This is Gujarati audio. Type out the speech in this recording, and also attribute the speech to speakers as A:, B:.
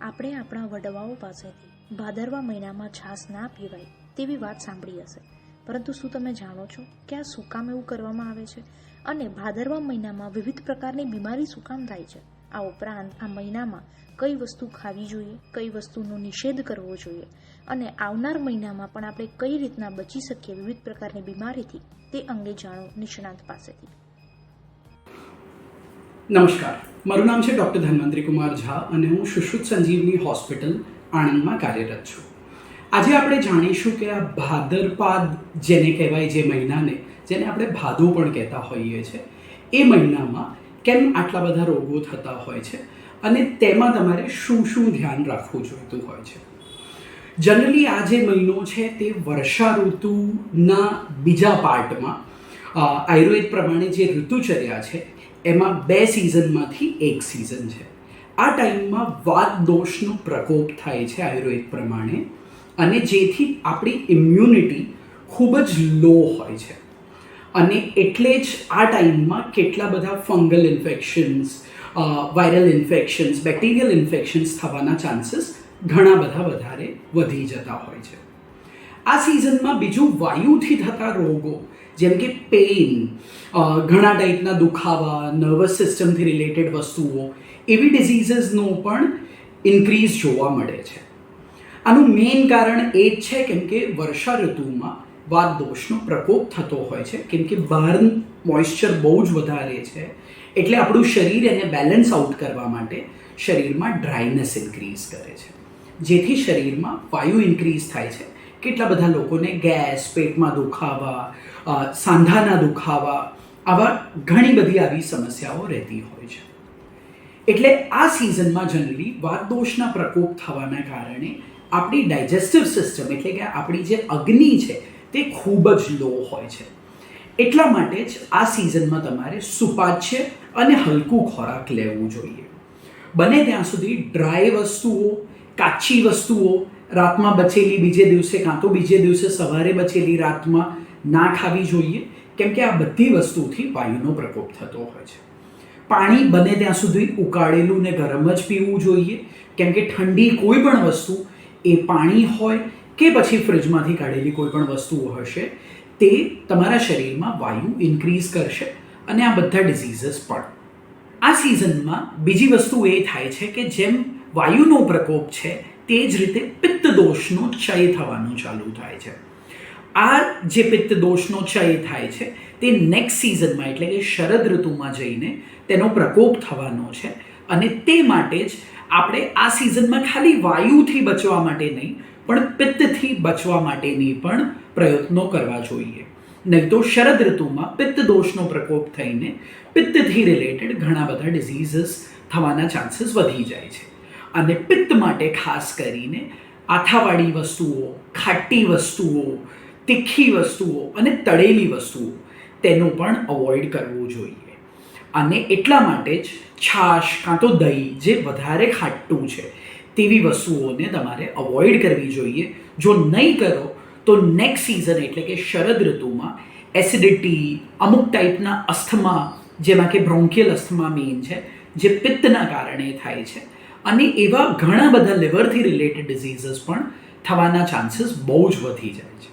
A: આપણે આપણા વડવાઓ પાસેથી ભાદરવા મહિનામાં છાશ ના પીવાય તેવી વાત સાંભળી હશે. પરંતુ શું તમે જાણો છો કે આ શું કામ એવું કરવામાં આવે છે? અને ભાદરવા મહિનામાં વિવિધ પ્રકારની બીમારી શું કામ થાય છે? આ ઉપરાંત આ મહિનામાં કઈ વસ્તુ ખાવી જોઈએ, કઈ વસ્તુનો નિષેધ કરવો જોઈએ અને આવનાર મહિનામાં પણ આપણે કઈ રીતના બચી શકીએ વિવિધ પ્રકારની બીમારીથી તે અંગે જાણો નિષ્ણાંત પાસેથી.
B: નમસ્કાર. મારું નામ છે ડૉક્ટર ધન્વંતરી કુમાર ઝા અને હું સુશ્રુત સંજીવની હોસ્પિટલ આણંદમાં કાર્યરત છું. આજે આપણે જાણીશું કે આ ભાદરપાદ જેને કહેવાય જે મહિનાને, જેને આપણે ભાદો પણ કહેતા હોઈએ છીએ એ મહિનામાં કેમ આટલા બધા રોગો થતા હોય છે અને તેમાં તમારે શું શું ધ્યાન રાખવું જોઈતું હોય છે. જનરલી આ જે મહિનો છે તે વર્ષા ઋતુના બીજા પાર્ટમાં આયુર્વેદ પ્રમાણે જે ઋતુચર્યા છે એમાં બે સિઝનમાંથી એક સિઝન છે. આ ટાઈમમાં વાત દોષનો પ્રકોપ થાય છે આયુર્વેદ પ્રમાણે અને જેથી આપણી ઇમ્યુનિટી ખૂબ જ લો હોય છે. અને એટલે જ આ ટાઈમમાં કેટલા બધા fungal infections viral infections bacterial infections થવાના ચાન્સીસ ઘણા બધા વધારે વધી જતા હોય છે. આ સિઝનમાં બીજું વાયુથી થતા રોગો જેમ કે પેઇન ઘણા ટાઈપના દુખાવા નર્વસ સિસ્ટમથી રિલેટેડ વસ્તુઓ, એવી ડિઝીઝીસનો પણ ઇન્ક્રીઝ જોવા મળે છે. આનું મેઇન કારણ એ જ છે કેમ કે વર્ષા ઋતુમાં વાત દોષનો પ્રકોપ થતો હોય છે. કેમ કે બહાર મોઇશ્ચર બહુ જ વધારે છે. એટલે આપણું શરીર એને બેલેન્સ આઉટ કરવા માટે શરીરમાં ડ્રાયનેસ ઇન્ક્રીઝ કરે છે. જેથી શરીરમાં વાયુ ઇન્ક્રીઝ થાય છે. કેટલા બધા લોકોને ગેસ, પેટમાં દુખાવા સાંધાના દુખાવા આવા ઘણી બધી આવી સમસ્યાઓ રહેતી હોય છે. એટલે આ સિઝનમાં જનરલી વાતદોષના પ્રકોપ થવાના કારણે આપણી ડાયજેસ્ટિવ સિસ્ટમ એટલે કે આપણી જે અગ્નિ છે તે ખૂબ જ લો હોય છે. એટલા માટે જ આ સિઝનમાં તમારે સુપાચ્ય અને હલકું ખોરાક લેવું જોઈએ. બને ત્યાં સુધી ડ્રાય વસ્તુઓ, કાચી વસ્તુઓ રાતમાં બચેલી, બીજે દિવસે કાં તો બીજે દિવસે સવારે બચેલી રાતમાં ના ખાવી જોઈએ, કેમ કે આ બધી વસ્તુથી વાયુનો પ્રકોપ થતો હોય છે. પાણી બને ત્યાં સુધી ઉકાળેલું ને ગરમ જ પીવું જોઈએ, કેમ કે ઠંડી કોઈ પણ વસ્તુ, એ પાણી હોય કે પછી ફ્રિજમાંથી કાઢેલી કોઈ પણ વસ્તુઓ હશે, તે તમારા શરીરમાં વાયુ ઇન્ક્રીઝ કરશે અને આ બધા ડિઝીઝીસ પણ. આ સિઝનમાં બીજી વસ્તુ એ થાય છે કે જેમ વાયુનો પ્રકોપ છે તે જ રીતે પિત્ત દોષનો ક્ષય થવાનું ચાલુ થાય છે. આ જે પિત્ત દોષનો ક્ષય થાય છે, તે નેક્સ્ટ સિઝનમાં એટલે કે શરદ ઋતુમાં જઈને તેનો પ્રકોપ થવાનો છે. અને તે માટે જ આપણે આ સિઝનમાં ખાલી વાયુથી બચવા માટે નહીં, પણ પિત્તથી બચવા માટેની પણ પ્રયત્નો કરવા જોઈએ. નહીં તો શરદ ઋતુમાં પિત્ત દોષનો પ્રકોપ થઈને પિત્તથી રિલેટેડ ઘણા બધા ડિઝીઝીસ થવાના ચાન્સીસ વધી જાય છે. અને પિત્ત માટે ખાસ કરીને આથાવાળી વસ્તુઓ, ખાટી વસ્તુઓ, તીખી વસ્તુઓ અને તળેલી વસ્તુઓ તેનું પણ અવોઇડ કરવું જોઈએ. અને એટલા માટે જ છાશ કાં તો દહીં જે વધારે ખાટું છે, તેવી વસ્તુઓને તમારે અવોઇડ કરવી જોઈએ. જો નહીં કરો, તો નેક્સ્ટ સિઝન એટલે કે શરદ ઋતુમાં એસિડિટી અમુક ટાઈપના અસ્થમા, જેમાં કે બ્રોન્કિયલ અસ્થમા મેઇન છે, જે પિત્તના કારણે થાય છે અને એવા ઘણા બધા લિવરથી રિલેટેડ ડિઝીઝીસ પણ થવાના ચાન્સીસ બહુ જ વધી જાય છે.